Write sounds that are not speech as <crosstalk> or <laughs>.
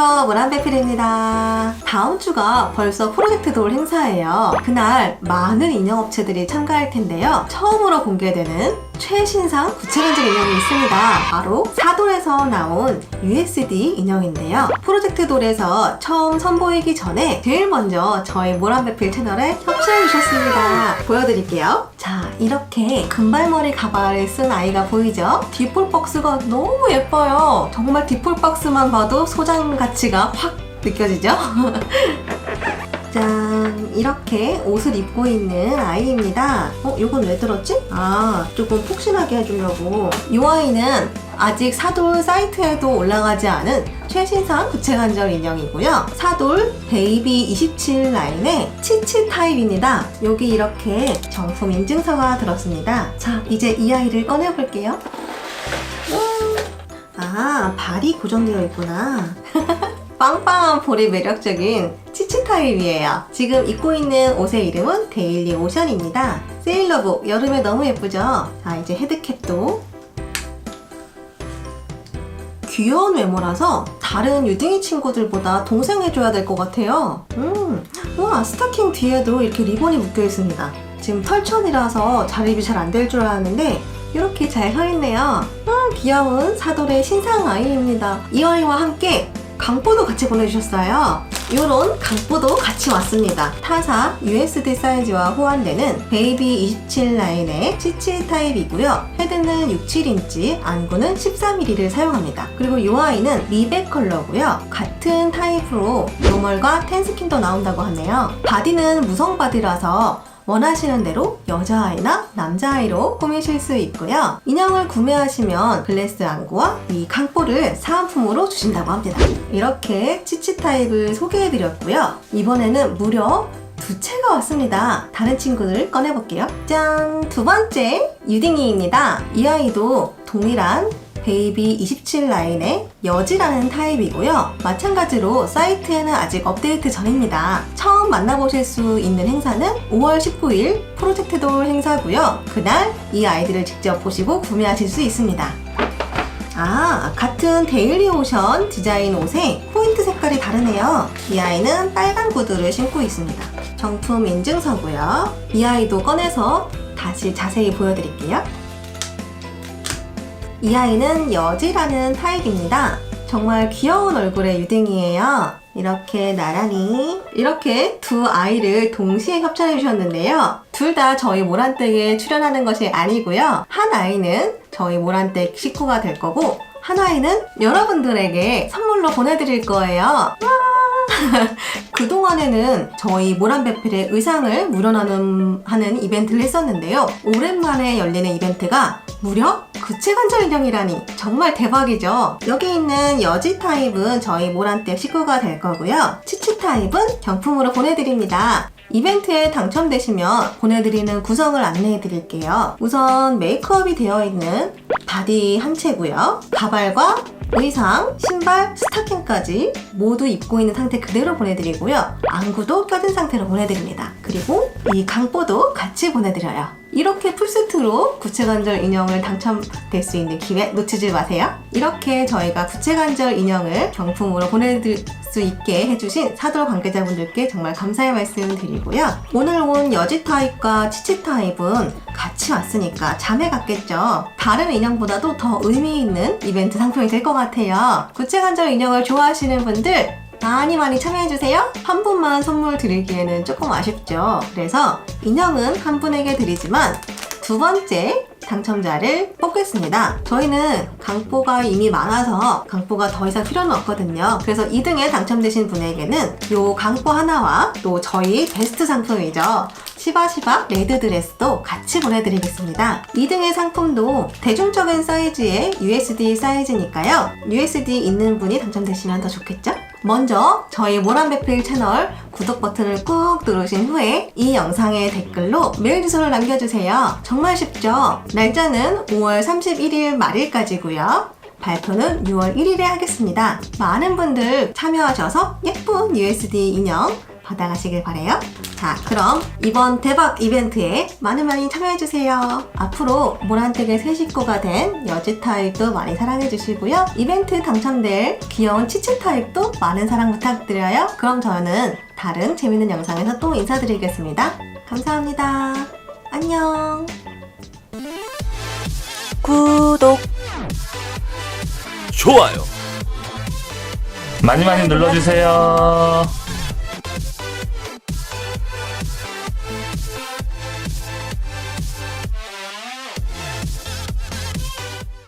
안녕하세요. 모란베필입니다. 다음 주가 벌써 프로젝트 돌 행사예요. 그날 많은 인형업체들이 참가할 텐데요. 처음으로 공개되는 최신상 구체관절 인형이 있습니다. 바로 사돌에서 나온 USD 인형인데요. 프로젝트 돌에서 처음 선보이기 전에 제일 먼저 저희 모란베필 채널에 협찬해 주셨습니다. 보여드릴게요. 자, 이렇게 금발머리 가발을 쓴 아이가 보이죠? 뒷볼 박스가 너무 예뻐요. 정말 뒷볼 박스만 봐도 소장 가치가 확 느껴지죠? <laughs> 짠 이렇게 옷을 입고 있는 아이입니다. 어 이건 왜 들었지? 아 조금 푹신하게 해주려고. 이 아이는 아직 사돌 사이트에도 올라가지 않은 최신상 구체관절 인형이고요. 사돌 베이비 27 라인의 치치 타입입니다. 여기 이렇게 정품 인증서가 들었습니다. 자 이제 이 아이를 꺼내볼게요. 음, 아 발이 고정되어 있구나 <laughs> 빵빵한 볼이 매력적인 치치 타입이에요. 지금 입고 있는 옷의 이름은 데일리 오션입니다. 세일러복 여름에 너무 예쁘죠? 자 이제 헤드캡도 귀여운 외모라서 다른 유딩이 친구들보다 동생 해줘야 될 것 같아요. 음, 와 스타킹 뒤에도 이렇게 리본이 묶여 있습니다. 지금 털천이라서 자립이 잘 안 될 줄 알았는데 이렇게 잘 서 있네요. 아, 귀여운 사돌의 신상 아이입니다. 이 아이와 함께 강보도 같이 보내주셨어요. 이런 강보도 같이 왔습니다. 타사 USD 사이즈와 호환되는 베이비 27 라인의 치치 타입이고요. 헤드는 6, 7인치, 안구는 13mm를 사용합니다. 그리고 이 아이는 리백 컬러고요. 같은 타입으로 노멀과 텐스킨도 나온다고 하네요. 바디는 무성 바디라서 원하시는 대로 여자아이나 남자아이로 꾸미실 수 있고요. 인형을 구매하시면 글래스 안구와 이 강보를 사은품으로 주신다고 합니다. 이렇게 치치 타입을 소개해드렸고요. 이번에는 무려 두 채가 왔습니다. 다른 친구들 꺼내볼게요. 짠! 두 번째 유딩이입니다. 이 아이도 동일한 베이비 27 라인의 여지라는 타입이고요. 마찬가지로 사이트에는 아직 업데이트 전입니다. 처음 만나보실 수 있는 행사는 5월 19일 프로젝트 돌 행사고요. 그날 이 아이들을 직접 보시고 구매하실 수 있습니다. 아, 같은 데일리 오션 디자인 옷에 포인트 색깔이 다르네요. 이 아이는 빨간 구두를 신고 있습니다. 정품 인증서고요. 이 아이도 꺼내서 다시 자세히 보여드릴게요. 이 아이는 여지라는 타입입니다. 정말 귀여운 얼굴의 유딩이에요. 이렇게 나란히 이렇게 두 아이를 동시에 협찬해 주셨는데요. 둘 다 저희 모란댁에 출연하는 것이 아니고요. 한 아이는 저희 모란댁 식구가 될 거고 한 아이는 여러분들에게 선물로 보내드릴 거예요. 와! <laughs> 그동안에는 저희 모란배필의 의상을 무료 나눔하는 이벤트를 했었는데요. 오랜만에 열리는 이벤트가 무려 구체관절 인형이라니 정말 대박이죠. 여기 있는 여지 타입은 저희 모란댁 식구가 될 거고요. 치치 타입은 경품으로 보내드립니다. 이벤트에 당첨되시면 보내드리는 구성을 안내해 드릴게요. 우선 메이크업이 되어 있는 바디 한 채고요. 가발과 의상, 신발, 스타킹까지 모두 입고 있는 상태 그대로 보내드리고요. 안구도 껴진 상태로 보내드립니다. 그리고 이 강보도 같이 보내드려요. 이렇게 풀세트로 구체관절 인형을 당첨될 수 있는 기회 놓치지 마세요. 이렇게 저희가 구체관절 인형을 경품으로 보내드릴 수 있게 해주신 사돌 관계자분들께 정말 감사의 말씀 드리고요. 오늘 온 여지 타입과 치치 타입은 같이 왔으니까 자매 같겠죠. 다른 인형보다도 더 의미 있는 이벤트 상품이 될 것 같아요. 구체관절 인형을 좋아하시는 분들 많이 많이 참여해주세요. 한 분만 선물 드리기에는 조금 아쉽죠. 그래서 인형은 한 분에게 드리지만 두 번째 당첨자를 뽑겠습니다. 저희는 강보가 이미 많아서 강보가 더 이상 필요는 없거든요. 그래서 2등에 당첨되신 분에게는 요 강보 하나와 또 저희 베스트 상품이죠. 시바시바 레드 드레스도 같이 보내드리겠습니다. 2등의 상품도 대중적인 사이즈의 USD 사이즈니까요. USD 있는 분이 당첨되시면 더 좋겠죠? 먼저 저희 모란베필 채널 구독 버튼을 꾹 누르신 후에 이 영상의 댓글로 메일 주소를 남겨주세요. 정말 쉽죠? 날짜는 5월 31일 말일까지고요. 발표는 6월 1일에 하겠습니다. 많은 분들 참여하셔서 예쁜 USD 인형 받아가시길 바래요. 자, 그럼 이번 대박 이벤트에 많은 많이 참여해주세요. 앞으로 모란텍의 새 식구가 된 여지 타입도 많이 사랑해주시고요. 이벤트 당첨될 귀여운 치치 타입도 많은 사랑 부탁드려요. 그럼 저는 다른 재밌는 영상에서 또 인사드리겠습니다. 감사합니다. 안녕. 구독 좋아요. 많이 많이 눌러주세요.